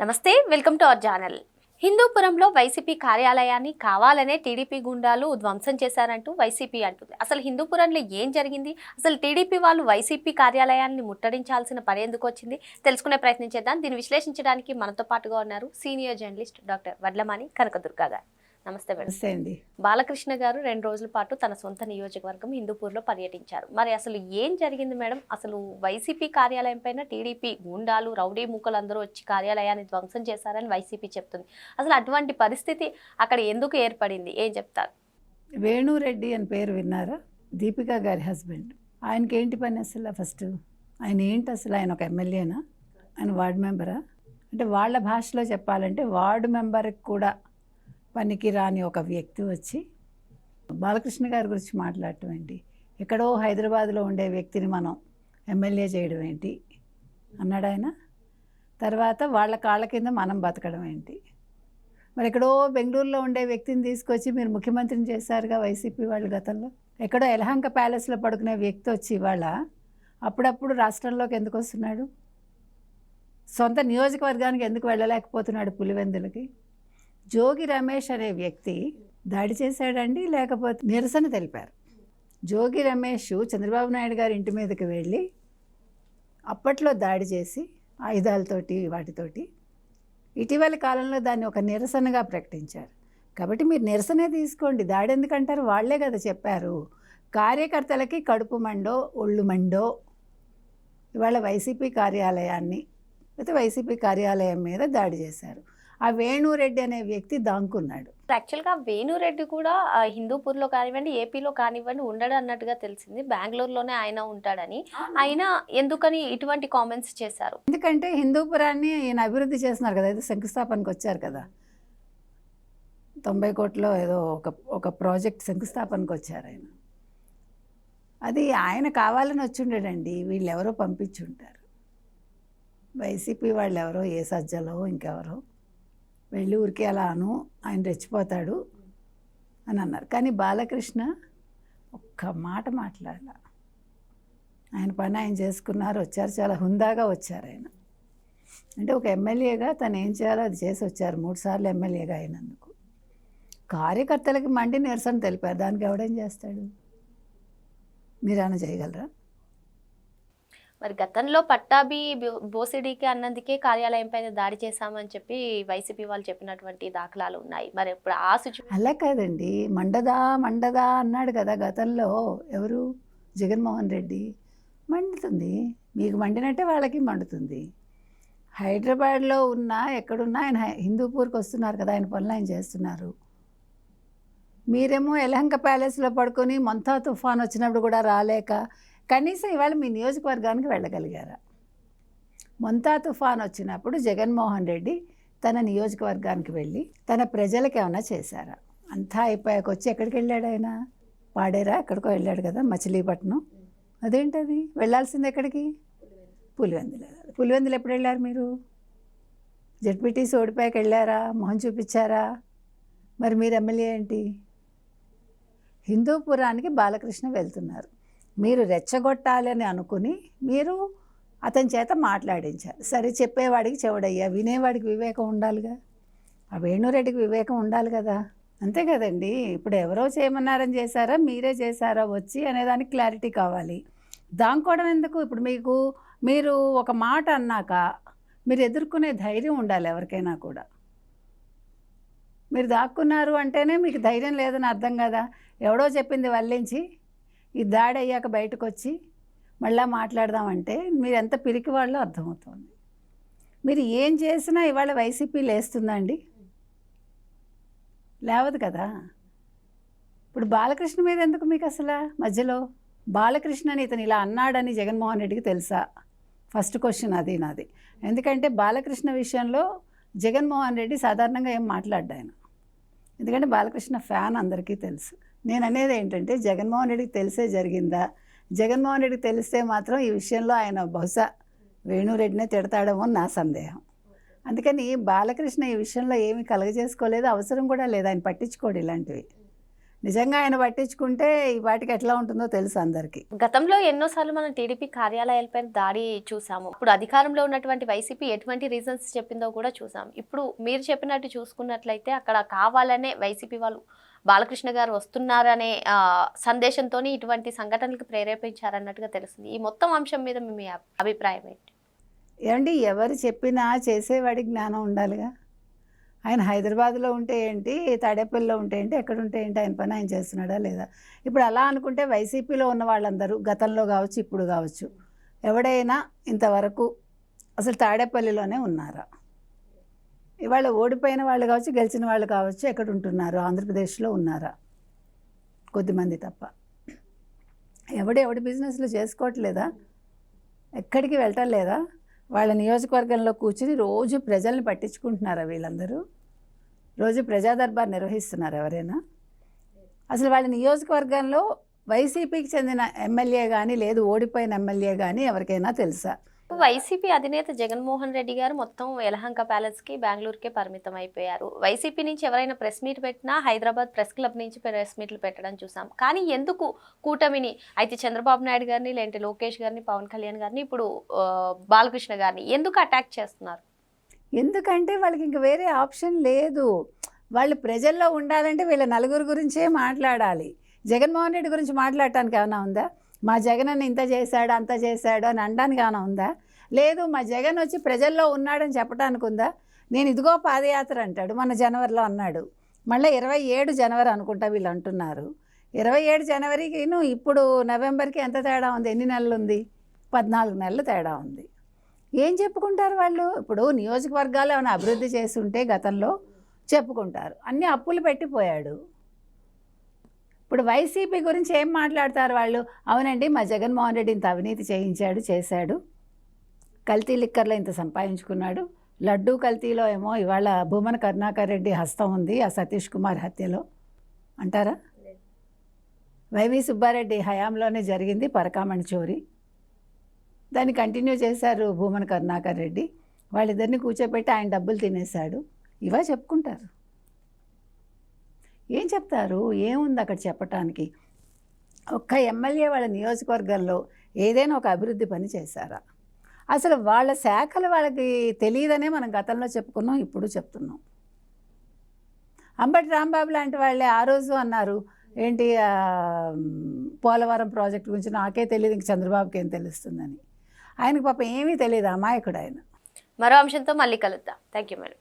నమస్తే welcome to our channel. హిందూపురంలో YCP కార్యాలయాన్ని కావాలనే టీడీపీ గుండాలు ధ్వంసం చేశారంటూ వైసీపీ అంటుంది. అసలు హిందూపురంలో ఏం జరిగింది? అసలు టీడీపీ వాళ్ళు వైసీపీ కార్యాలయాన్ని ముట్టడించాల్సిన పని ఎందుకు వచ్చింది? తెలుసుకునే ప్రయత్నం చేద్దాం. దీన్ని విశ్లేషించడానికి మనతో పాటుగా ఉన్నారు senior journalist doctor Vadlamani Kanakadurga గారు. నమస్తే మేడం. నమస్తే అండి. బాలకృష్ణ గారు రెండు రోజుల పాటు తన సొంత నియోజకవర్గం హిందూపూర్లో పర్యటించారు. మరి అసలు ఏం జరిగింది మేడం? అసలు వైసీపీ కార్యాలయం పైన టీడీపీ గుండాలు రౌడీ మూకలు అందరూ వచ్చి కార్యాలయాన్ని ధ్వంసం చేశారని వైసీపీ చెప్తుంది. అసలు అటువంటి పరిస్థితి అక్కడ ఎందుకు ఏర్పడింది? ఏం చెప్తారు? వేణురెడ్డి అని పేరు విన్నారా? దీపిక గారి హస్బెండ్. ఆయనకి ఏంటి పని అసలు ఫస్ట్? ఆయన ఏంటి అసలు? ఆయన ఒక ఎమ్మెల్యేనా? ఆయన వార్డు మెంబరా? అంటే వాళ్ళ భాషలో చెప్పాలంటే వార్డు మెంబర్కి కూడా పనికి రాని ఒక వ్యక్తి వచ్చి బాలకృష్ణ గారి గురించి మాట్లాడటం ఏంటి? ఎక్కడో హైదరాబాద్లో ఉండే వ్యక్తిని మనం ఎమ్మెల్యే చేయడం ఏంటి? అన్నాడు ఆయన. తర్వాత వాళ్ళ కాళ్ళ కింద మనం బతకడం ఏంటి? మరి ఎక్కడో బెంగళూరులో ఉండే వ్యక్తిని తీసుకొచ్చి మీరు ముఖ్యమంత్రిని చేశారుగా వైసీపీ వాళ్ళు గతంలో? ఎక్కడో ఎలహంక ప్యాలెస్లో పడుకునే వ్యక్తి వచ్చి ఇవాళ అప్పుడప్పుడు రాష్ట్రంలోకి ఎందుకు వస్తున్నాడు? సొంత నియోజకవర్గానికి ఎందుకు వెళ్ళలేకపోతున్నాడు పులివెందులకి? జోగి రమేష్ అనే వ్యక్తి దాడి చేశాడండి లేకపోతే నిరసన తెలిపారు. జోగి రమేష్ చంద్రబాబు నాయుడు గారి ఇంటి మీదకి వెళ్ళి అప్పట్లో దాడి చేసి ఆయుధాలతోటి వాటితోటి ఇటీవలి కాలంలో దాన్ని ఒక నిరసనగా ప్రకటించారు. కాబట్టి మీరు నిరసనే తీసుకోండి. దాడి ఎందుకంటారు? వాళ్ళే కదా చెప్పారు. కార్యకర్తలకి కడుపు మండో ఒళ్ళు మండో. ఇవాళ వైసీపీ కార్యాలయాన్ని అయితే వైసీపీ కార్యాలయం మీద దాడి చేశారు. ఆ వేణురెడ్డి అనే వ్యక్తి దాంకున్నాడు. యాక్చువల్గా వేణురెడ్డి కూడా హిందూపూర్లో కానివ్వండి ఏపీలో కానివ్వండి ఉండడు అన్నట్టుగా తెలిసింది. బెంగళూరులోనే ఆయన ఉంటాడని. ఆయన ఎందుకని ఇటువంటి కామెంట్స్ చేశారు? ఎందుకంటే హిందూపురాన్ని ఈయన అభివృద్ధి చేస్తున్నారు కదా ఏదో శంకుస్థాపనకు వచ్చారు కదా. తొంభై కోట్లో ఏదో ఒక ఒక ప్రాజెక్ట్ శంకుస్థాపనకు వచ్చారు ఆయన. అది ఆయన కావాలని వచ్చిండడండి వీళ్ళు ఎవరో పంపించుంటారు. వైసీపీ వాళ్ళు ఎవరో ఏ సజ్జలో ఇంకెవరో. వెళ్ళి ఊరికే అలా అను ఆయన రెచ్చిపోతాడు అని అన్నారు. కానీ బాలకృష్ణ ఒక్క మాట మాట్లాడాల. ఆయన పని ఆయన చేసుకున్నారు వచ్చారు చాలా హుందాగా వచ్చారు ఆయన. అంటే ఒక ఎమ్మెల్యేగా తను ఏం చేయాలో అది చేసి వచ్చారు మూడు సార్లు ఎమ్మెల్యేగా అయినందుకు. కార్యకర్తలకి మండి నిరసన తెలిపారు దానికి ఎవడేం చేస్తాడు? మీరేమైనా చేయగలరా? మరి గతంలో పట్టాభి బో- అన్నందుకే కార్యాలయం పైన దాడి చేశామని చెప్పి వైసీపీ వాళ్ళు చెప్పినటువంటి దాఖలాలు ఉన్నాయి. మరి ఇప్పుడు ఆ అలా కాదండి. మండదా మండదా అన్నాడు కదా గతంలో ఎవరు? జగన్మోహన్ రెడ్డి. మండుతుంది. మీకు మండినట్టే వాళ్ళకి మండుతుంది. హైదరాబాద్లో ఉన్నా ఎక్కడున్నా ఆయన హిందూపూర్కి వస్తున్నారు కదా ఆయన పనులు ఆయన చేస్తున్నారు. మీరేమో ఎలహంక ప్యాలెస్లో పడుకొని మొంతా తుఫాన్ వచ్చినప్పుడు కూడా రాలేక కనీసం ఇవాళ మీ నియోజకవర్గానికి వెళ్ళగలిగారా? మొంతా తుఫాన్ వచ్చినప్పుడు జగన్మోహన్ రెడ్డి తన నియోజకవర్గానికి వెళ్ళి తన ప్రజలకు ఏమైనా చేశారా? అంతా అయిపోయాక వచ్చి ఎక్కడికి వెళ్ళాడు ఆయన? పాడేరా ఎక్కడికో వెళ్ళాడు కదా మచిలీపట్నం. అదేంటది? వెళ్ళాల్సింది ఎక్కడికి? పులివెందులు. పులివెందులు ఎప్పుడు వెళ్ళారు మీరు? జడ్పీటీసీ ఓడిపోయాక వెళ్ళారా? మొహం చూపించారా? మరి మీరు ఎమ్మెల్యే ఏంటి? హిందూపురానికి బాలకృష్ణ వెళ్తున్నారు. మీరు రెచ్చగొట్టాలని అనుకుని మీరు అతని చేత మాట్లాడించారు. సరే చెప్పేవాడికి చెవుడయ్యా వినేవాడికి వివేకం ఉండాలిగా. ఆ వేణురెడ్డికి వివేకం ఉండాలి కదా. అంతే కదండి. ఇప్పుడు ఎవరో చేయమన్నారని చేశారా మీరే చేశారా వచ్చి అనేదానికి క్లారిటీ కావాలి. దాంకోవడం ఎందుకు? ఇప్పుడు మీకు మీరు ఒక మాట అన్నాక మీరు ఎదుర్కొనే ధైర్యం ఉండాలి ఎవరికైనా కూడా. మీరు దాక్కున్నారు అంటేనే మీకు ధైర్యం లేదని అర్థం కదా. ఎవడో చెప్పింది వల్లించి ఈ దాడి అయ్యాక బయటకు వచ్చి మళ్ళీ మాట్లాడదామంటే మీరు ఎంత పిరికి వాళ్ళో అర్థమవుతుంది. మీరు ఏం చేసినా ఇవాళ వైసీపీ లేస్తుందండి. లేవదు కదా. ఇప్పుడు బాలకృష్ణ మీద ఎందుకు మీకు అసలు మధ్యలో? బాలకృష్ణని ఇతను ఇలా అన్నాడని జగన్మోహన్ రెడ్డికి తెలుసా? ఫస్ట్ క్వశ్చన్ అది నాది. ఎందుకంటే బాలకృష్ణ విషయంలో జగన్మోహన్ రెడ్డి సాధారణంగా ఏం మాట్లాడ్డాయన. ఎందుకంటే బాలకృష్ణ ఫ్యాన్ అందరికీ తెలుసు. నేను అనేది ఏంటంటే జగన్మోహన్ రెడ్డికి తెలిసే జరిగిందా? జగన్మోహన్ రెడ్డికి తెలిస్తే మాత్రం ఈ విషయంలో ఆయన బహుశా వేణురెడ్డినే తిడతాడేమో అని నా సందేహం. అందుకని బాలకృష్ణ ఈ విషయంలో ఏమీ కలగజేసుకోలేదు అవసరం కూడా లేదు. ఆయన పట్టించుకోడు ఇలాంటివి. నిజంగా ఆయన పట్టించుకుంటే ఈ వాటికి ఎట్లా ఉంటుందో తెలుసు అందరికీ. గతంలో ఎన్నోసార్లు మనం టీడీపీ కార్యాలయాలపై దాడి చూసాము. ఇప్పుడు అధికారంలో ఉన్నటువంటి వైసీపీ ఎటువంటి రీజన్స్ చెప్పిందో కూడా చూసాం. ఇప్పుడు మీరు చెప్పినట్టు చూసుకున్నట్లయితే అక్కడ కావాలనే వైసీపీ వాళ్ళు బాలకృష్ణ గారు వస్తున్నారనే సందేశంతో ఇటువంటి సంఘటనలకు ప్రేరేపించారన్నట్టుగా తెలుస్తుంది. ఈ మొత్తం అంశం మీద మీ అభిప్రాయం ఏంటి? ఏమండి ఎవరు చెప్పినా చేసేవాడి జ్ఞానం ఉండాలిగా. ఆయన హైదరాబాద్లో ఉంటే ఏంటి తాడేపల్లిలో ఉంటే ఏంటి ఎక్కడ ఉంటే ఏంటి ఆయన పని ఆయన చేస్తున్నాడా లేదా? ఇప్పుడు అలా అనుకుంటే వైసీపీలో ఉన్న వాళ్ళందరూ గతంలో కావచ్చు ఇప్పుడు కావచ్చు ఎవడైనా ఇంతవరకు అసలు తాడేపల్లిలోనే ఉన్నారా? ఇవాళ ఓడిపోయిన వాళ్ళు కావచ్చు గెలిచిన వాళ్ళు కావచ్చు ఎక్కడ ఉంటున్నారు? ఆంధ్రప్రదేశ్లో ఉన్నారా? కొద్దిమంది తప్ప. ఎవడు ఎవడి బిజినెస్లు చేసుకోవట్లేదా? ఎక్కడికి వెళ్ళటం లేదా? వాళ్ళ నియోజకవర్గంలో కూర్చుని రోజు ప్రజల్ని పట్టించుకుంటున్నారా వీళ్ళందరూ? రోజు ప్రజాదర్బార్ నిర్వహిస్తున్నారు ఎవరైనా? అసలు వాళ్ళ నియోజకవర్గంలో వైసీపీకి చెందిన ఎమ్మెల్యే కానీ లేదు ఓడిపోయిన ఎమ్మెల్యే కానీ ఎవరికైనా తెలుసా? వైసీపీ అధినేత జగన్మోహన్ రెడ్డి గారు మొత్తం యలహంక ప్యాలెస్కి బెంగళూరుకే పరిమితం అయిపోయారు. వైసీపీ నుంచి ఎవరైనా ప్రెస్ మీట్ పెట్టినా హైదరాబాద్ ప్రెస్ క్లబ్ నుంచి ప్రెస్ మీట్లు పెట్టడం చూసాం. కానీ ఎందుకు కూటమిని అయితే చంద్రబాబు నాయుడు గారిని లేదంటే లోకేష్ గారిని పవన్ కళ్యాణ్ గారిని ఇప్పుడు బాలకృష్ణ గారిని ఎందుకు అటాక్ చేస్తున్నారు? ఎందుకంటే వాళ్ళకి ఇంక వేరే ఆప్షన్ లేదు. వాళ్ళు ప్రజల్లో ఉండాలంటే వీళ్ళ నలుగురు గురించే మాట్లాడాలి. జగన్మోహన్ రెడ్డి గురించి మాట్లాడటానికి ఏమైనా ఉందా? మా జగన్ ఇంత చేశాడు అంత చేశాడు అని అనడానికి ఉందా? లేదు మా జగన్ వచ్చి ప్రజల్లో ఉన్నాడని చెప్పడానికి ఉందా? నేను ఇదిగో పాదయాత్ర అంటాడు మన జనవరిలో అన్నాడు. మళ్ళీ ఇరవై ఏడు జనవరి అనుకుంటా వీళ్ళు అంటున్నారు. ఇరవై ఏడు జనవరికిను ఇప్పుడు నవంబర్కి ఎంత తేడా ఉంది? ఎన్ని నెలలు ఉంది? పద్నాలుగు నెలలు తేడా ఉంది. ఏం చెప్పుకుంటారు వాళ్ళు? ఇప్పుడు నియోజకవర్గాలు ఏమైనా అభివృద్ధి చేస్తుంటే గతంలో చెప్పుకుంటారు. అన్ని అప్పులు పెట్టిపోయాడు. ఇప్పుడు వైసీపీ గురించి ఏం మాట్లాడతారు వాళ్ళు? అవునండి మా జగన్మోహన్ రెడ్డి ఇంత అవినీతి చేయించాడు చేశాడు. కల్తీ లిక్కర్లో ఇంత సంపాదించుకున్నాడు. లడ్డూ కల్తీలో ఏమో ఇవాళ భూమన కరుణాకర్ రెడ్డి హస్తం ఉంది ఆ సతీష్ కుమార్ హత్యలో. అంటారా? వైవి సుబ్బారెడ్డి హయాంలోనే జరిగింది పరకామణి చోరీ. దాన్ని కంటిన్యూ చేశారు భూమన కరుణాకర్ రెడ్డి. వాళ్ళిద్దరిని కూర్చోబెట్టి ఆయన డబ్బులు తినేశాడు. ఇవా చెప్పుకుంటారు. ఏం చెప్తారు? ఏముంది అక్కడ చెప్పటానికి? ఒక్క ఎమ్మెల్యే వాళ్ళ నియోజకవర్గంలో ఏదైనా ఒక అభివృద్ధి పని చేశారా? అసలు వాళ్ళ శాఖలు వాళ్ళకి తెలియదనే మనం గతంలో చెప్పుకున్నాం ఇప్పుడు చెప్తున్నాం. అంబటి రాంబాబు లాంటి వాళ్ళే ఆ రోజు అన్నారు ఏంటి పోలవరం ప్రాజెక్ట్ గురించి నాకే తెలియదు ఇంక చంద్రబాబుకి ఏం తెలుస్తుందని. ఆయనకు పాపం ఏమీ తెలియదు అమాయకుడు ఆయన. మరో అంశంతో మళ్ళీ కలుద్దాం. Thank you madam.